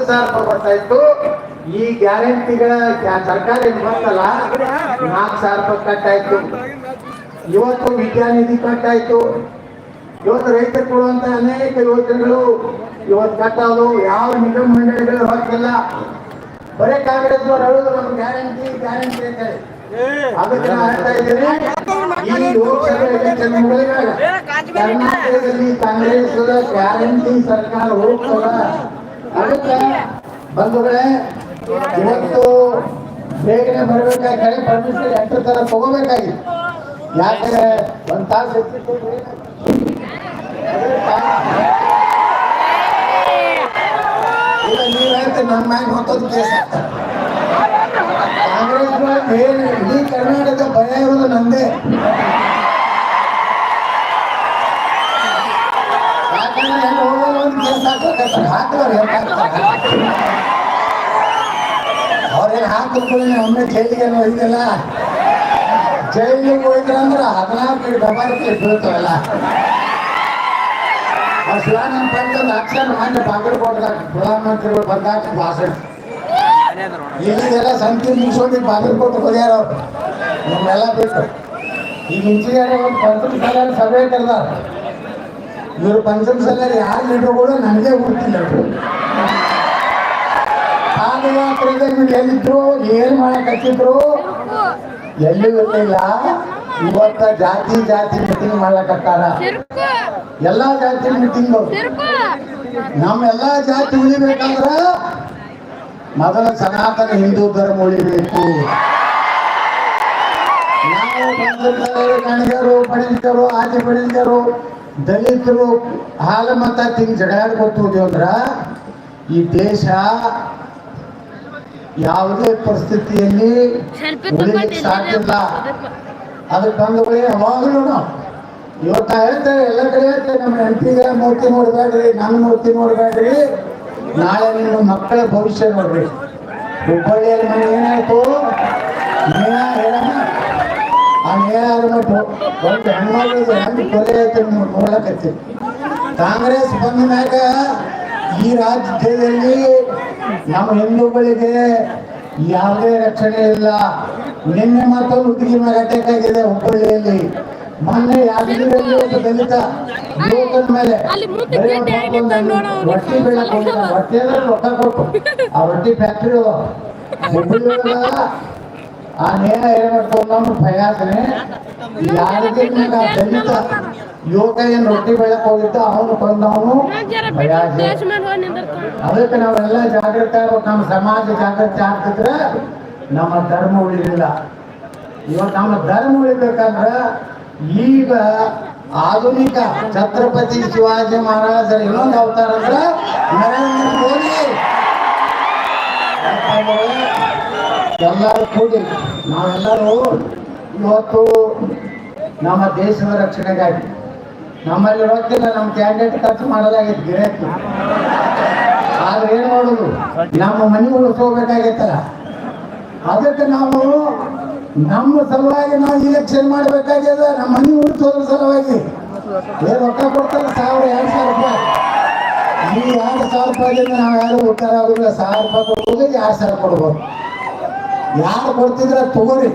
ಸಾವಿರ ಈ ಗ್ಯಾರಂಟಿಗಳ ಗ್ಯಾ- ಸರ್ಕಾರ ಬಂತಲ್ಲ? ನಾಲ್ಕು ಸಾವಿರ ರೂಪಾಯಿ ಕಟ್ಟಾಯ್ತು ಇವತ್ತು ವಿದ್ಯಾನಿಧಿ ಕಟ್ಟಾಯ್ತು ಇವತ್ತು ರೈತರು ಕೊಡುವಂತ ಅನೇಕ ಯೋಜನೆಗಳು ಇವತ್ತು ಕಟ್ಟೋದು ಯಾವ ನಿಗಮ ಮಂಡಳಿಗಳು ಹಾಕಿಲ್ಲ. ಬರೇ ಕಾಂಗ್ರೆಸ್ ಗ್ಯಾರಂಟಿ ಗ್ಯಾರಂಟಿ ಅಂತ ಹೇಳಿ. ಅದಕ್ಕೆ ನಾನು ಹೇಳ್ತಾ ಈ ಕರ್ನಾಟಕದಲ್ಲಿ ಕಾಂಗ್ರೆಸ್ ಗ್ಯಾರಂಟಿ ಸರ್ಕಾರ ಹೋಗ್ತದ? ಅದಕ್ಕೆ ಬಂಧುಗಳೇ ಇವತ್ತು ಬೇಗನೆ ಬರಬೇಕಾಗಿ ಪರ್ಮಿಷನ್ ಎಂಟರ್ ತರ ತಗೋಬೇಕಾಗಿತ್ತು ಯಾಕೆ ಒಂದ್ ತಾಸು ಹೆಚ್ಚಿತ್ತು ಈಗ ನೀವು ಹೇಳ್ತೀರಿ ನಮ್ಮ ಮ್ಯಾಗ ಕಾಂಗ್ರೆಸ್ ಏನು ಇಡೀ ಕರ್ನಾಟಕ ಭಯ ಇರೋದು ನಂದೇ. ಅವ್ರೇನು ಹಾಕಿದ್ಕೊಳ್ಳಿ ಒಮ್ಮೆ ಜೈಲಿಗೆ ಹೋಗಿದ್ದಲ್ಲ ಜೈಲಿಗೆ ಹೋಯ್ತಲ್ಲ ಅಂದ್ರೆ ಹದಿನಾಲ್ಕು ಡಬಲ್ ಬೀಳ್ತಾವಲ್ಲ ಆ ಶಿವಾನಂದ ಪಂಚದ ಅಕ್ಷರ ಮಾನ್ಯ ಬಾಗಲಕೋಟದಾಗ ಪ್ರಧಾನಮಂತ್ರಿಗಳು ಬಂದಾಗ ಭಾಷಣ ಇಲ್ಲಿಗೆಲ್ಲ ಸಂತಿ ಮುಗಿಸೋದು ಬಾಗಲಕೋಟೆ ಹೋಗ್ಯಾರ ನಮ್ಮೆಲ್ಲ ಬಿಟ್ಟು ಈಗ ಇಂಜಿನಿಯರ್ ಒಂದು ಸಲ ಸಭೆ ಕರೆದಾರ ಇವ್ರು ಪಂಚಮ ಸಲ ಯಾರು ಲೀಡರ್ಗಳು ನನಗೆ ಗೊತ್ತಿಲ್ಲ. ಪಾದಯಾತ್ರೆಗೆ ನೀವು ಎಲ್ಲಿದ್ರು ಏನ್ ಮಾಡಕತ್ತಿದ್ರು? ಎಲ್ಲೂ ಗೊತ್ತಿಲ್ಲ. ಇವತ್ತ ಜಾತಿ ಜಾತಿ ಮೀಟಿಂಗ್ ಮಾಡ್ಲಕತ್ತಾರ. ಎಲ್ಲಾ ಜಾತಿ ಮೀಟಿಂಗ್ ನಮ್ ಎಲ್ಲಾ ಜಾತಿ ಉಳಿಬೇಕಂದ್ರ ಮೊದಲ ಸನಾತನ ಹಿಂದೂ ಧರ್ಮ ಉಳಿಬೇಕು. ನಾವು ಬಂದಿದ್ದಾರೆ ಬಣಿಗರು ಆದಿ ಬಣಿಗರು ದಲಿತರು ಹಾಲು ಮತ ತಿಂಗ್ ಜಗಳಾಡ್ಕೊತೀವಿ ಅಂದ್ರ ಈ ದೇಶ ಯಾವುದೇ ಪರಿಸ್ಥಿತಿಯಲ್ಲಿ ಉಳಿಲಿಕ್ಕೆ ಸಾಧ್ಯ ಇಲ್ಲ. ಅದಕ್ಕೆ ಬಂದವಳೆ ಯಾವಾಗಲೂ ಇವತ್ತ ಇವತ್ತು ಹೇಳ್ತಾರೆ ಎಲ್ಲ ಕಡೆ ಹೇಳ್ತಾರೆ ನಮ್ಮ ಹೆಂಡತಿಗೆ ಮೂರ್ತಿ ನೋಡ್ಬೇಡ್ರಿ ನನ್ನ ಮೂರ್ತಿ ನೋಡ್ಬೇಡ್ರಿ. ನಾಳೆ ನಿಮ್ಮ ಮಕ್ಕಳ ಭವಿಷ್ಯ ನೋಡ್ರಿ. ಹುಬ್ಬಳ್ಳಿಯಲ್ಲಿ ಮನೆ ಏನಾಯ್ತು? ಒಂದು ಕೊಲೆ ನೀವು ನೋಡ್ಲಕತ್ತೀವಿ ಕಾಂಗ್ರೆಸ್ ಬಂದ ಮ್ಯಾಗ ಈ ರಾಜ್ಯದಲ್ಲಿ ನಮ್ಮ ಹಿಂದೂಗಳಿಗೆ ಯಾವುದೇ ರಕ್ಷಣೆ ಇಲ್ಲ. ನಿನ್ನೆ ಮಾತ್ರ ಹುಡುಗಿ ಮ್ಯಾಗ ಅಟ್ಯಾಕ್ ಆಗಿದೆ ಹುಬ್ಬಳ್ಳಿಯಲ್ಲಿ. ಮೊನ್ನೆ ಯಾದಗಿರಿಯಲ್ಲಿ ಒಬ್ಬ ದಲಿತ ಯುವಕನ ಮೇಲೆ. ರೊಟ್ಟಿ ಬೆಳಕೊಂಡ ರೊಟ್ಟಿ ಅಂದ್ರೆ ರೊಕ್ಕ ಕೊಟ್ಟು. ಆ ರೊಟ್ಟಿ ಫ್ಯಾಕ್ಟ್ರಿ ಹುಬ್ಬಳ್ಳಿ ಆ ನೇಹ ಏನ್ ಮಾಡ್ಕೊಂಡು ಭಯಾಸನೆ ಯಾದಗಿರಿನಾಗ ಆ ದಲಿತ ಯುವಕ ಏನ್ ರೊಟ್ಟಿ ಬೆಳಕ್ ಹೋಗಿದ್ದ ಅವನು ಕೊಂದವನು ಭಯಾಸೆ ಅದಕ್ಕೆ ನಾವೆಲ್ಲ ಜಾಗೃತ ಆಗ್ಬೇಕು. ನಮ್ಮ ಸಮಾಜ ಜಾಗೃತಿ ಆಗ್ತಿದ್ರೆ ನಮ್ಮ ಧರ್ಮ ಉಳಿದಿಲ್ಲ ಇವತ್ತು ನಮ್ಮ ಧರ್ಮ ಉಳಿಬೇಕಂದ್ರ ಈಗ ಆಧುನಿಕ ಛತ್ರಪತಿ ಶಿವಾಜಿ ಮಹಾರಾಜರ ಇನ್ನೊಂದು ಅವತಾರ ಅಂದ್ರೆ ನರೇಂದ್ರ ಮೋದಿ. ಎಲ್ಲರೂ ಕೂಡಿ ನಾವೆಲ್ಲರೂ ಇವತ್ತು ನಮ್ಮ ದೇಶದ ರಕ್ಷಣೆಗಾಗಿ ನಮ್ಮಲ್ಲಿ ರೊಕ್ಕಿಲ್ಲ ನಮ್ಮ ಕ್ಯಾಂಡಿಡೇಟ್ ಖರ್ಚು ಮಾಡೋದಾಗಿತ್ತು ಗಿರಾಕಿ. ಆದ್ರೆ ಏನ್ ಮಾಡೋದು? ನಮ್ಮ ಮನೆ ಉಳಿಸ್ಕೋಬೇಕಾಗೈತಲ್ಲ ಅದಕ್ಕೆ ನಾವು ನಮ್ಮ ಸಲುವಾಗಿ ನಾವು ಇಲೆಕ್ಷನ್ ಮಾಡ್ಬೇಕಾಗ್ಯದ ನಮ್ಮ ಮನೆ ಉಳಿಸೋದ್ರ ಸಲುವಾಗಿ. ಏ, ರೊಕ್ಕ ಕೊಡ್ತಾರೆ ಸಾವಿರ, ಎರಡು ಸಾವಿರ ರೂಪಾಯಿ. ಈ ಎರಡು ಸಾವಿರ ರೂಪಾಯಿ ನಾವು ಯಾರು ಉತ್ತರ ಆಗುದಿಲ್ಲ. ಸಾವಿರ ರೂಪಾಯಿ ಕೊಡ್ಬೋದು, ಎರಡು ಸಾವಿರ ಕೊಡ್ಬೋದು. ಯಾರು ಕೊಡ್ತಿದ್ರ ತಗೋರಿ.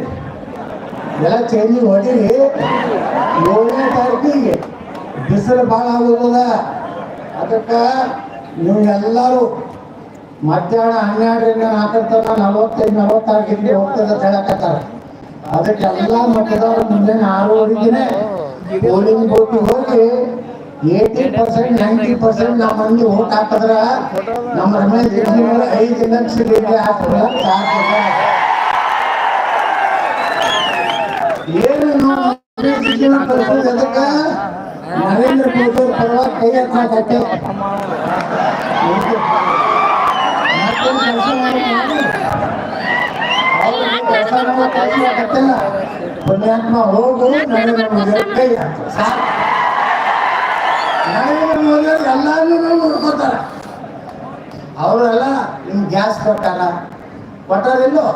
ಎಲ್ಲ ಚೇಂಜ್ ಹೊಡೀರಿ. ಏಳನೇ ತಾರೀಕಿಗೆ ಬಿಸಿಲು ಭಾಳ ಆಗೋದದ ಅದಕ್ಕೆ ನೀವು ಮಧ್ಯಾಹ್ನ ಹನ್ನೆರಡರಿಂದ ನಾಲ್ಕರ ನಲವತ್ತೈದು ನಲವತ್ತಾರು ಹೋಗ್ತದ ಹೇಳಕತ್ತಾರ. ಅದಕ್ಕೆ ಎಲ್ಲ ಮತದಾರರು ಮುಂಜಾನೆ ಆರೂವರೆಗೆ ಪೋಲಿಂಗ್ ಬೂತ್ ಹೋಗಿ ಏಯ್ಟಿ ಪರ್ಸೆಂಟ್ ನೈಂಟಿ ಪರ್ಸೆಂಟ್ ನಮ್ಮ ಮಂದಿ ಓಟ್ ಹಾಕಿದ್ರ ನಮ್ಮ ರಮೇಶ್ ಐದು ಲಕ್ಷ ಡಿಗ್ರಿ ಪುಣ್ಯಾತ್ಮ ಹೋಗು ನರೇಂದ್ರ ಮೋದಿ ನರೇಂದ್ರ ಮೋದಿ ಎಲ್ಲಾರನ್ನೂ ನೋಡ್ಕೋತಾರ ಅವರೆಲ್ಲ ನಿಮ್ ಗ್ಯಾಸ್ ಕೊಟ್ಟಾರ? ಕೊಟ್ಟಾರಿಲ್ಲೋ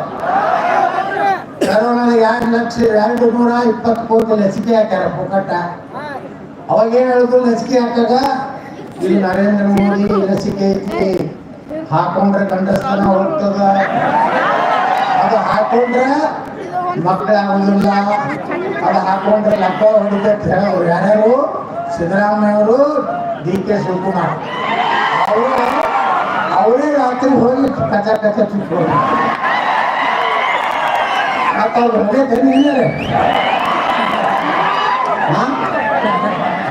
ಕರೋನಾದ ಎರಡು ಲಕ್ಷ, ಎರಡು ನೂರ ಇಪ್ಪತ್ತು ಕೋಟಿ ಲಸಿಕೆ ಹಾಕ್ಯಾರ ಪುಕ್ಕಟ್ಟ. ಅವಾಗ ಏನ್ ಹೇಳಿದ್ರು ಲಸಿಕೆ ಹಾಕಾಗ ಇಲ್ಲಿ ನರೇಂದ್ರ ಮೋದಿ ಲಸಿಕೆ ಐತಿ. ಹಾಕೊಂಡ್ರೆ ಗಂಡಸ್ತನ ಹೋಗ್ತದ ಅದು ಹಾಕೊಂಡ್ರೆ ಮಕ್ಕಳಾಗೋದಿಲ್ಲ ಅದು ಹಾಕೊಂಡ್ರೆ ಲಕ್ಕ ಹೊಡಿತೈತೆ. ಹೇಳೋರು ಯಾರ್ಯಾರು? ಸಿದ್ದರಾಮಯ್ಯ ಅವರು ಡಿ ಕೆ ಶಿವಕುಮಾರ್. ಅವರು ಅವರೇ ರಾತ್ರಿ ಹೋಗಿ ಕಚ ಕಚ ಚುಚ್ಕೊಂಡು ಮತ್ತೆ ಅವ್ರು ಮನೆ ತಂದಿದ್ದಾರೆ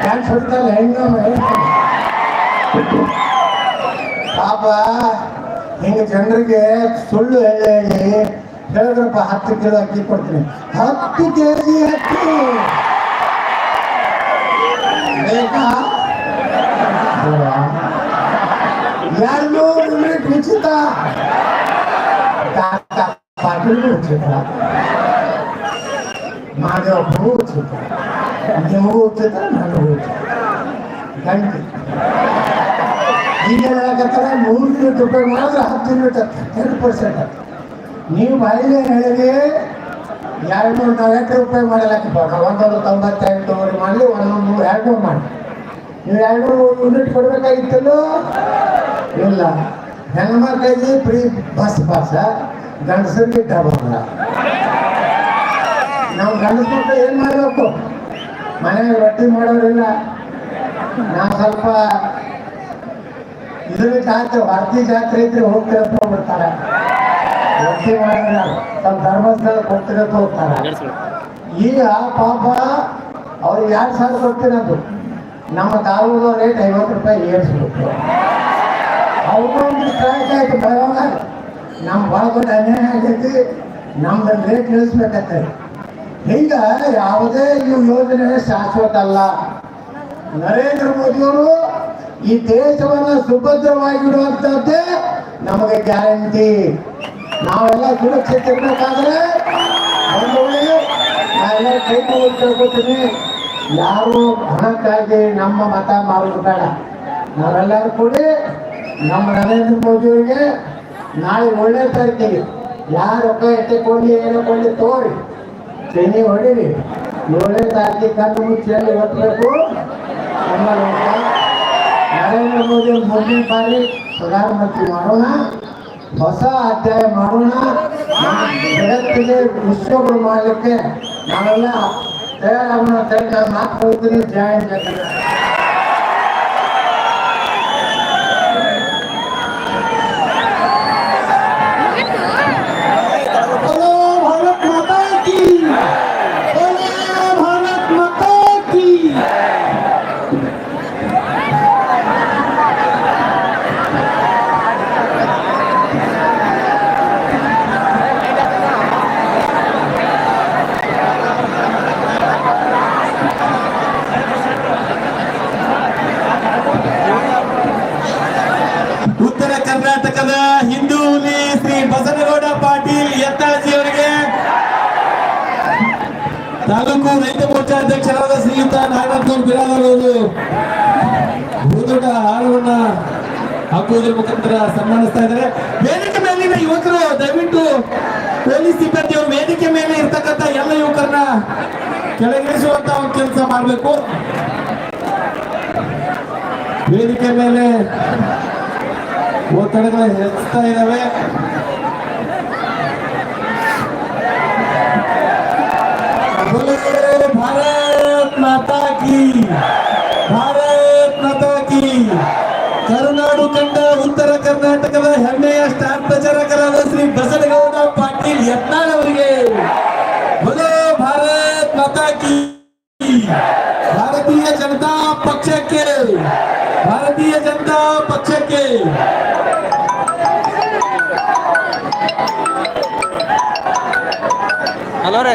ಡ್ಯಾನ್ಸ್ ಹೊಡ್ತಲ್ಲ ಹೆಣ್ಣು ಪಾಪ ಹಿಂಗೆ ಜನರಿಗೆ ಸುಳ್ಳು ಹೇಳಿ ಹೇಳಿ ಹೇಳಿದ್ರಪ್ಪ ಹತ್ತು ಕಿಲೋ ಅಕ್ಕಿ ಕೊಡ್ತೀನಿ ಹತ್ತು ಕೆ ಜಿ ಅಕ್ಕಿ ಬೇಕಾ ಎರಡು ಯೂನಿಟ್ ಉಚಿತ ಕಾಕ ಪಾಟೀಲ್ ಉಚಿತ ಉಚಿತ ನಿಮಗೂ ಉಚಿತ ನನಗೂ ಉಚಿತ ಗಂಟೆ. ಈಗ ಹೇಳಕತ್ತಾರ ನೂರು ರೂಪಾಯಿ ಮಾಡಿದ್ರೆ ಹತ್ತು ಯೂನಿಟ್ ಟೆನ್ ಪರ್ಸೆಂಟ್ ನೀವು ಬಾಯಿಗೆ ಹೇಳಿ ಎರಡು ನೂರ ನಲವತ್ತು ರೂಪಾಯಿ ಮಾಡಲಕ್ಕೆ ನಾವು ಒಂದೂರ ತೊಂಬತ್ತೆಂಟು ಮಾಡಲಿ ಒಂದೊಂದು ನೂರು, ಎರಡು ನೂರು ಮಾಡಿ. ನೀವು ಎರಡು ಯೂನಿಟ್ ಕೊಡ್ಬೇಕಾಗಿತ್ತಲ್ಲೋ? ಇಲ್ಲ. ಹೆಣ್ಮಕ್ಳಿಗೆ ಫ್ರೀ ಬಸ್ ಪಾಸ ಗಂಡಸರಿಗೆ ಡಬಲ್ ನಾವು ಗಂಡಸ ಮಕ್ಕಳು ಏನು ಮಾಡಬೇಕು? ಮನೆಗೆ ರೊಟ್ಟಿ ಮಾಡೋರಿಲ್ಲ. ನಾವು ಸ್ವಲ್ಪ ಇದ್ರ ಜಾತ್ರೆ ವಾರ್ತಿ ಜಾತ್ರೆ ಇದ್ರೆ ಹೋಗಿ ತಿಳ್ಕೊಂಡ್ಬಿಡ್ತಾರೆ. ರೊಟ್ಟಿ ಮಾಡಿದ್ರೆ ತಮ್ಮ ಧರ್ಮಸ್ಥಳ ಕೊಟ್ಟಿರತ್ತ ಹೋಗ್ತಾರೆ. ಈಗ ಪಾಪ ಅವ್ರಿಗೆ ಎರಡು ಸಾವಿರ ಕೊಡ್ತೀನದು ನಮ್ಮ ತಾಲೂಕು ರೇಟ್ ಐವತ್ತು ರೂಪಾಯಿ ಏರಿಸ್ಬೇಕು ಅವ್ರಿಗೊಂದು ಸ್ಟ್ರೈಕ್ ಆಯ್ತು ಬೆಳಗಾಗ ನಮ್ಮ ಭಾಳ ದೊಡ್ಡ ಅನ್ಯಾಯ ಆಗೈತಿ ನಮ್ದು ರೇಟ್ ಇಳಿಸ್ಬೇಕಾಗ್ತದೆ ಹಿಂಗ ಯಾವುದೇ ಈ ಯೋಜನೆ ಶಾಶ್ವತ ಅಲ್ಲ ನರೇಂದ್ರ ಮೋದಿಯವರು ಈ ದೇಶವನ್ನು ಸುಭದ್ರವಾಗಿಡುವಂತದ್ದೇ ನಮಗೆ ಗ್ಯಾರಂಟಿ. ನಾವೆಲ್ಲ ಸುರಕ್ಷಿತ ಇರಬೇಕಾದ್ರೆ ನಾವೆಲ್ಲ ಕೈ ಯಾರು ಹಣಕ್ಕಾಗಿ ನಮ್ಮ ಮತ ಮಾಡೋದು ಬೇಡ. ನಾವೆಲ್ಲರೂ ಕೂಡಿ ನಮ್ಮ ನರೇಂದ್ರ ಮೋದಿಯವರಿಗೆ ನಾಳೆ ಒಳ್ಳೆ ತರ್ತೀವಿ ಯಾರು ರೊಕ್ಕ ಎತ್ತಿಕೊಂಡು ಏನೋ ಕೊಡ್ಲಿ ತೋರಿ. ಚೆನ್ನಿ ಹೊಡೀರಿ. ಏಳನೇ ತಾರೀಕಿಗೆ ಕಣ್ಣು ಮುಚ್ಚಿಯಲ್ಲಿ ಒತ್ತಬೇಕು ಆಮೇಲೆ ನರೇಂದ್ರ ಮೋದಿ ಮುಂದಿನ ಬಾರಿ ಪ್ರಧಾನಮಂತ್ರಿ ಮಾಡೋಣ. ಹೊಸ ಅಧ್ಯಾಯ ಮಾಡೋಣ. ಜಗತ್ತಿಗೆ ವಿಶ್ವಗಳು ಮಾಡಲಿಕ್ಕೆ ನಾವೆಲ್ಲ ತಯಾರಾಗೋಣ ನಾನು ಮಾತು ಹೋಗ್ತೀನಿ. ಜಯ ಜಗನ್ನ ತಾಲೂಕು ರೈತ ಮೋರ್ಚಾ ಅಧ್ಯಕ್ಷರಾದ ಶ್ರೀಯುತ ನಾಗರತ್ನ ಬಿರಾದರ್ ಅವರು ಭೂದೊಡ್ಡ ಹಾರವನ್ನ ಹಾಕುವುದರ ಮುಖಾಂತರ ಸನ್ಮಾನಿಸ್ತಾ ಇದ್ದಾರೆ. ವೇದಿಕೆ ಮೇಲಿನ ಯುವಕರು ದಯವಿಟ್ಟು ಪೊಲೀಸ್ ಸಿಬ್ಬಂದಿಯವರು ವೇದಿಕೆ ಮೇಲೆ ಇರ್ತಕ್ಕಂಥ ಎಲ್ಲ ಯುವಕರನ್ನ ಕೆಳಗಿಳಿಸುವಂತ ಒಂದು ಕೆಲಸ ಮಾಡಬೇಕು. ವೇದಿಕೆ ಮೇಲೆ ಒತ್ತಡಗಳು ಹೆಚ್ಚುತ್ತಾ ಇದ್ದಾವೆ. ಪಕ್ಷಕ್ಕೆ ಹಲೋ ರೀ